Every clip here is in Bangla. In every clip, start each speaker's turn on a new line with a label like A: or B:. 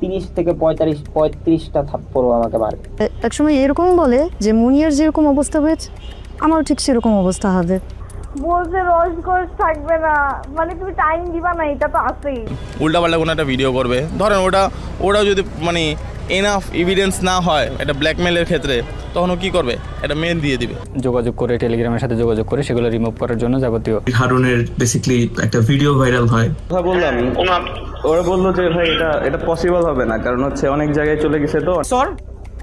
A: তিরিশ থেকে পঁয়তাল্লিশ, পঁয়ত্রিশটা থাপ্পড়ও আমাকে মারে
B: একসময় এরকম বলে যে মুনিয়ার যেরকম অবস্থা হয়েছে, আমারও ঠিক সেরকম অবস্থা হবে।
C: বলছে রসকস থাকবে না। মানে তুমি টাইম দিবা না এটা তো আছেই।
D: উল্টাপাল্টা কোনো একটা ভিডিও করবে। ধরেন ওটা ওটাও যদি মানে এনাফ এভিডেন্স না হয় এটা ব্ল্যাকমেলের ক্ষেত্রে তখন কী করবে? একটা মেন দিয়ে দিবে।
E: যোগাযোগ করে টেলিগ্রামের সাথে যোগাযোগ করে সেগুলো রিমুভ করার জন্য যাবতীয়
F: হারুনের বেসিক্যালি একটা ভিডিও ভাইরাল হয়।
G: কথা বললাম। ওরা বলল যে ভাই এটা এটা পসিবল হবে না কারণ হচ্ছে অনেক জায়গায় চলে গেছে তো।
H: বছর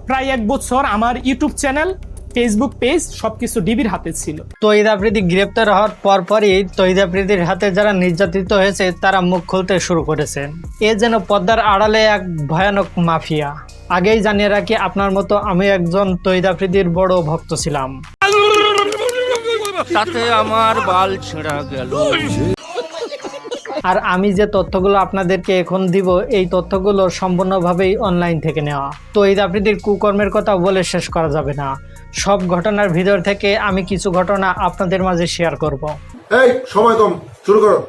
H: প্রায় এক বছর আমার ইউটিউব চ্যানেল ফেসবুক পেজ সবকিছু ডিবির হাতে ছিল।
I: তহিদ আফ্রিদি গ্রেপ্তার হওয়ার পরপরই তহিদ আফ্রিদির হাতে যারা নির্যাতিত হয়েছে তারা মুখ খুলতে শুরু করেছেন এ যেন পদ্মার আড়ালে এক ভয়ানক মাফিয়া। আগেই জানিয়ে রাখি আপনার মতো আমি একজন তহিদ আফ্রিদির বড় ভক্ত ছিলাম।
J: তাতে আমার বাল ছেঁড়া গেল।
I: আর আমি যে তথ্যগুলো আপনাদেরকে এখন দিব, এই তথ্যগুলো সম্পূর্ণভাবেই অনলাইন থেকে নেওয়া। তো এই আপনাদের কুকর্মের কথা বলে শেষ করা যাবে না। সব ঘটনার ভিতর থেকে আমি কিছু ঘটনা আপনাদের মাঝে শেয়ার করব।
K: এই, সময় কম, শুরু করো।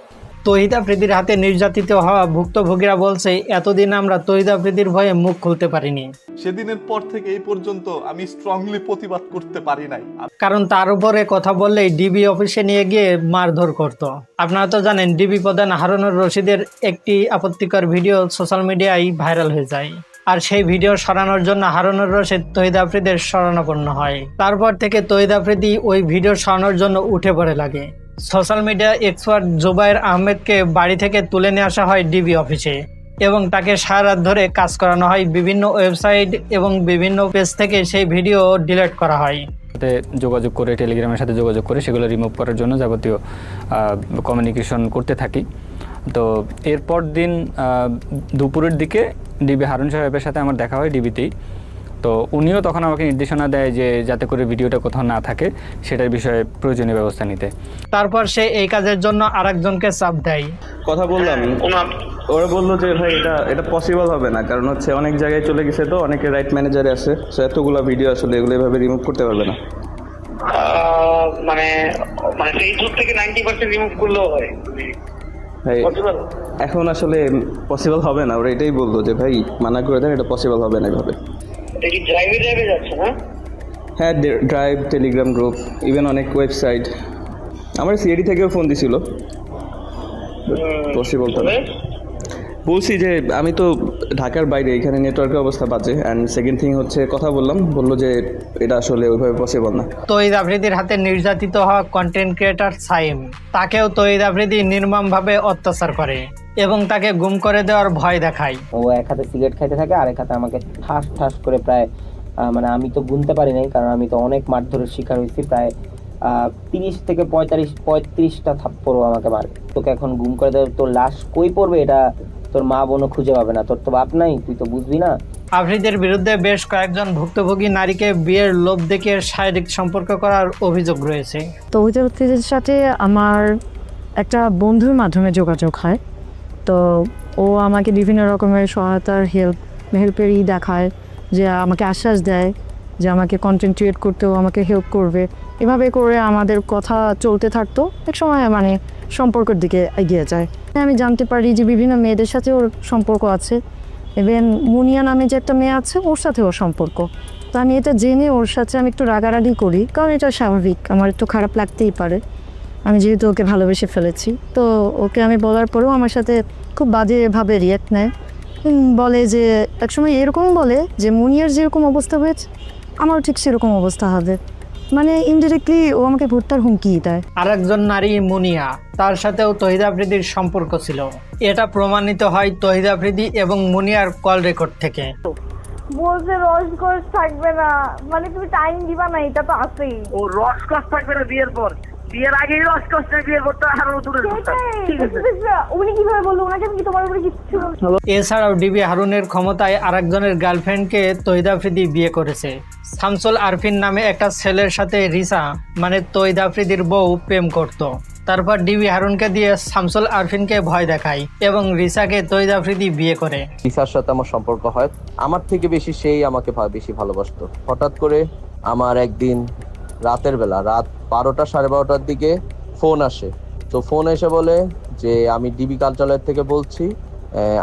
I: তহিদ আফ্রিদির হাতে নির্যাতিত হওয়া ভুক্তভোগীরা বলছে এতদিন আমরা তহিদ আফ্রিদির ভয়ে মুখ খুলতে পারিনি।
D: সেদিনের পর থেকে এই পর্যন্ত আমি স্ট্রংলি প্রতিবাদ করতে পারি নাই।
I: কারণ তার উপরে কথা বললেই ডিবি অফিসে নিয়ে গিয়ে মারধর করত। আপনারা তো জানেন ডিবি প্রধান হারুনুর রশিদের একটি আপত্তিকর ভিডিও সোশ্যাল মিডিয়ায় ভাইরাল হয়ে যায়। আর সেই ভিডিও সরানোর জন্য হারুনুর রশিদ তহিদ আফ্রিদের শরণাপন্ন হয়। তারপর থেকে তহিদ আফ্রিদি ওই ভিডিও সরানোর জন্য উঠে পড়ে লাগে। সোশ্যাল মিডিয়া এক্সপার্ট জুবাইর আহমেদকে বাড়ি থেকে তুলে নিয়ে আসা হয় ডিবি অফিসে এবং তাকে সারা রাত ধরে কাজ করানো হয় বিভিন্ন ওয়েবসাইট এবং বিভিন্ন পেজ থেকে সেই ভিডিও ডিলিট করা হয়।
E: সাথে যোগাযোগ করে টেলিগ্রামের সাথে যোগাযোগ করে সেগুলো রিমুভ করার জন্য যাবতীয় কমিউনিকেশন করতে থাকি। তো এরপর দিন দুপুরের দিকে ডিবি হারুন সাহেবের সাথে আমার দেখা হয় ডিবিতেই। তো উনিও তখন আমাকে নির্দেশনা দেয় যে যাতে করে ভিডিওটা কোথাও না থাকে সেটার বিষয়ে প্রয়োজনীয় ব্যবস্থা নিতে।
I: তারপর সে এই কাজের জন্য আরেকজনকে চাপ দেয়।
G: কথা বললাম। ওরা বলল যে ভাই এটা এটা পসিবল হবে না। কারণ হচ্ছে অনেক জায়গায় চলে গেছে তো অনেকে রাইট ম্যানেজারে আছে। সো এতগুলো ভিডিও আসলে এগুলো এভাবে রিমুভ করতে পারবে না।
J: মানে মানে ফেসবুক থেকে নাইনটি পার্সেন্ট রিমুভ করলেও হয়।
G: ভাই এখন আসলে পসিবল হবে না। ওরা এটাই বলল যে ভাই মানা করে দেন এটা পসিবল হবে না এভাবে।
J: এটা কি ড্রাইভে ড্রাইভে যাচ্ছে না
G: হ্যাঁ ড্রাইভ টেলিগ্রাম গ্রুপ ইভেন অনেক ওয়েবসাইট আমার সিএডি থেকেও ফোন দিছিল পসিবল তো। বলছি যে আমি তো ঢাকার বাইরে এখানে নেটওয়ার্কের অবস্থা বাজে। অ্যান্ড সেকেন্ড থিং হচ্ছে কথা বললাম বলল যে এটা আসলে ওইভাবে পসিবল না।
I: তহিদ আফ্রিদির হাতে নির্যাতিত হওয়া কন্টেন্ট ক্রিয়েটার সাইম তাকেও তহিদ আফ্রিদি নির্মমভাবে অত্যাচার করে এবং তাকে গুম করে দেওয়ার ভয় দেখায়।
A: ও এক হাতে সিগারেট খাইতে থাকে আর এক হাতে আমাকে ঠাস ঠাস করে প্রায় মানে আমি তো গুনতে পারি নাই কারণ আমি তো অনেক মারধরের শিকার হয়েছি প্রায় তিরিশ থেকে পঁয়তাল্লিশ পঁয়ত্রিশটা থাপ্পড়ও আমাকে মারে তোকে এখন গুম করে দেবে তোর লাশ কই পড়বে এটা তোর মা বোনও খুঁজে পাবে না তোর তো বাপ নাই তুই তো বুঝবি না।
I: আফ্রিদের বিরুদ্ধে বেশ কয়েকজন ভুক্তভোগী নারীকে বিয়ের লোভ দেখিয়ে শারীরিক সম্পর্ক করার অভিযোগ রয়েছে।
B: তো ওইটার সাথে আমার একটা বন্ধুর মাধ্যমে যোগাযোগ হয়। তো ও আমাকে বিভিন্ন রকমের সহায়তার হেল্প হেল্পেরই দেখায় যে আমাকে আশ্বাস দেয় যে আমাকে কন্টেন্ট ক্রিয়েট করতেও আমাকে হেল্প করবে। এভাবে করে আমাদের কথা চলতে থাকতো। এক সময় মানে সম্পর্কের দিকে এগিয়ে যায়। আমি জানতে পারি যে বিভিন্ন মেয়েদের সাথে ওর সম্পর্ক আছে। ইভেন মুনিয়া নামে যে একটা মেয়ে আছে, ওর সাথে ওর সম্পর্ক। তো আমি এটা জেনে ওর সাথে আমি একটু রাগারাগি করি, কারণ এটা স্বাভাবিক। আমার একটু খারাপ লাগতেই পারে। আমি যেহেতু ওকে ভালোবেসে ফেলেছি। তো ওকে আমি বলার পরেও আমার সাথে খুব বাজেভাবে রিয়াক্ট নেয়। বলে যে একসময় এরকম বলে যে, মুনিয়ার যেরকম অবস্থা হয়েছে, আমারও ঠিক সেরকম অবস্থা হবে। মানে ইনডিরেক্টলি ও আমাকে ভোটটার হুমকি দেয়।
I: আরেকজন নারী মুনিয়া তার সাথেও তহিদ আফ্রিদির সম্পর্ক ছিল। এটা প্রমাণিত হয় তহিদ আফ্রিদি এবং মুনিয়ার কল রেকর্ড থেকে।
C: বলছে রসকস থাকবে না। মানে তুমি টাইম দিবা না এটা তো আছেই।
J: ও রস কস থাকবে না বিয়ের পর? বিয়ের আগেই রস কস না বিয়ের পর তো আরও দূরে
C: উনি কীভাবে বলল? ওনাকে আমি কি তোমার উপরে কিচ্ছু
I: এছাড়াও ডিবি হারুনের ক্ষমতায় আরেকজনের গার্লফ্রেন্ডকে তহিদ আফ্রিদি বিয়ে করেছে। শামসুল আরফিন নামে একটা ছেলের সাথে রিসা মানে তহিদ আফ্রিদির বউ প্রেম করত। তারপর ডিবি হারুনকে দিয়ে শামসুল আরফিনকে ভয় দেখায় এবং রিসাকে তহিদ আফ্রিদি বিয়ে করে।
L: রিসার সাথে আমার সম্পর্ক হয়। আমার থেকে বেশি সেই আমাকে বেশি ভালোবাসতো। হঠাৎ করে আমার একদিন রাতের বেলা রাত বারোটা সাড়ে বারোটার দিকে ফোন আসে। তো ফোন এসে বলে যে, আমি ডিবি কার্যালয় থেকে বলছি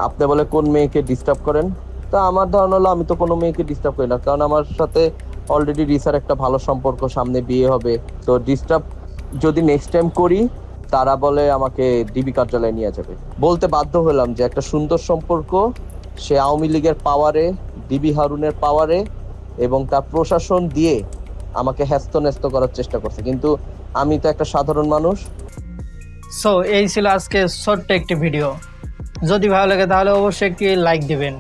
L: আপনি বলে কোন মেয়েকে ডিস্টার্ব করেন? তা আমার ধারণা হলো, আমি তো কোনো মেয়েকে ডিস্টার্ব করি না, কারণ আমার সাথে অলরেডি রিসার একটা ভালো সম্পর্ক, সামনে বিয়ে হবে। তো ডিস্টার্ব যদি নেক্সট টাইম করি, তারা বলে আমাকে ডিবি কার্যালয়ে নিয়ে যাবে। বলতে বাধ্য হলাম যে, একটা সুন্দর সম্পর্ক, সে আওয়ামী লীগের পাওয়ারে ডিবি হারুনের পাওয়ারে এবং তার প্রশাসন দিয়ে আমাকে হ্যাস্ত করার চেষ্টা করছে। কিন্তু আমি তো একটা সাধারণ মানুষ।
I: সো এই ছিল আজকে ছোট্ট একটি ভিডিও যদি ভালো লাগে তাহলে অবশ্যই একটি লাইক দিবেন।